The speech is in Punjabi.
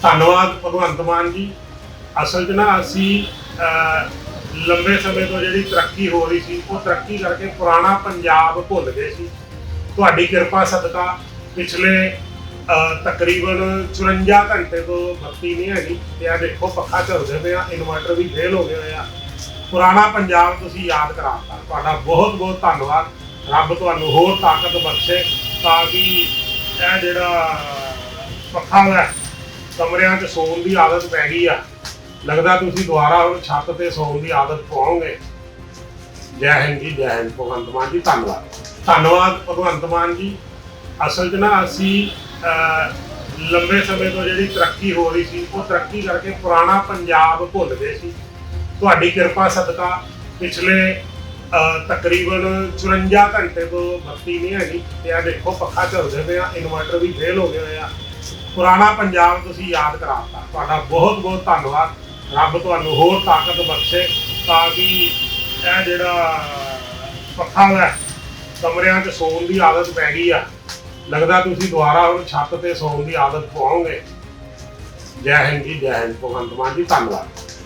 ਧੰਨਵਾਦ ਭਗਵੰਤ ਮਾਨ ਜੀ। ਅਸਲ 'ਚ ਨਾ ਅਸੀਂ ਲੰਬੇ ਸਮੇਂ ਤੋਂ ਜਿਹੜੀ ਤਰੱਕੀ ਹੋ ਰਹੀ ਸੀ, ਉਹ ਤਰੱਕੀ ਕਰਕੇ ਪੁਰਾਣਾ ਪੰਜਾਬ ਭੁੱਲ ਗਏ ਸੀ। ਤੁਹਾਡੀ ਕਿਰਪਾ ਸਦਕਾ ਪਿਛਲੇ ਤਕਰੀਬਨ 54 ਘੰਟੇ ਤੋਂ ਬੱਤੀ ਨਹੀਂ ਹੈਗੀ। ਤੇ ਆ ਦੇਖੋ, ਪੱਖਾ ਚੱਲਦੇ ਪਿਆ ਇਨਵਰਟਰ ਵੀ ਫੇਲ ਹੋ ਗਏ ਹੋਏ ਆ। ਪੁਰਾਣਾ ਪੰਜਾਬ ਤੁਸੀਂ ਯਾਦ ਕਰਾਤਾ। ਤੁਹਾਡਾ ਬਹੁਤ ਬਹੁਤ ਧੰਨਵਾਦ। ਰੱਬ ਤੁਹਾਨੂੰ ਹੋਰ ਤਾਕਤ ਬਖਸ਼ੇ ਤਾਂ ਕਿ ਇਹ ਜਿਹੜਾ ਪੱਖਾ ਹੈ ਕਮਰਿਆਂ 'ਚ ਸੌਣ ਦੀ ਆਦਤ ਪੈ ਗਈ ਆ। ਲੱਗਦਾ ਤੁਸੀਂ ਦੁਬਾਰਾ ਹੁਣ ਛੱਤ ਤੇ ਸੌਣ ਦੀ ਆਦਤ ਪਾਓਗੇ। ਜੈ ਹਿੰਦ ਜੀ, ਜੈ ਹਿੰਦ। ਭਗਵੰਤ ਮਾਨ ਜੀ, ਧੰਨਵਾਦ। ਧੰਨਵਾਦ ਭਗਵੰਤ ਮਾਨ ਜੀ। ਅਸਲ 'ਚ ਨਾ ਅਸੀਂ ਲੰਬੇ ਸਮੇਂ ਤੋਂ ਜਿਹੜੀ ਤਰੱਕੀ ਹੋ ਰਹੀ ਸੀ, ਉਹ ਤਰੱਕੀ ਕਰਕੇ ਪੁਰਾਣਾ ਪੰਜਾਬ ਭੁੱਲ ਗਏ ਸੀ। ਤੁਹਾਡੀ ਕਿਰਪਾ ਸਦਕਾ ਪਿਛਲੇ ਤਕਰੀਬਨ 54 ਘੰਟੇ ਤੋਂ ਬੱਤੀ ਨਹੀਂ ਹੈਗੀ। ਤੇ ਆ ਦੇਖੋ, ਪੱਖਾ ਚੱਲਦੇ ਪਿਆ ਇਨਵਰਟਰ ਵੀ ਫੇਲ ਹੋ ਗਿਆ ਹੋਏ ਆ। ਪੁਰਾਣਾ ਪੰਜਾਬ ਤੁਸੀਂ ਯਾਦ ਕਰਾਤਾ। ਤੁਹਾਡਾ ਬਹੁਤ ਬਹੁਤ ਧੰਨਵਾਦ। ਰੱਬ ਤੁਹਾਨੂੰ ਹੋਰ ਤਾਕਤ ਬਖਸ਼ੇ ਤਾਂ ਕਿ ਇਹ ਜਿਹੜਾ ਪੱਖਾ ਹੈ, ਕਮਰਿਆਂ 'ਚ ਸੌਣ ਦੀ ਆਦਤ ਪੈ ਗਈ ਆ। ਲੱਗਦਾ ਤੁਸੀਂ ਦੁਬਾਰਾ ਹੁਣ ਛੱਤ ਤੇ ਸੌਣ ਦੀ ਆਦਤ ਪਾਓਗੇ। ਜੈ ਹਿੰਦ ਜੀ, ਜੈ ਹਿੰਦ। ਭਗਵੰਤ ਮਾਨ ਜੀ, ਧੰਨਵਾਦ।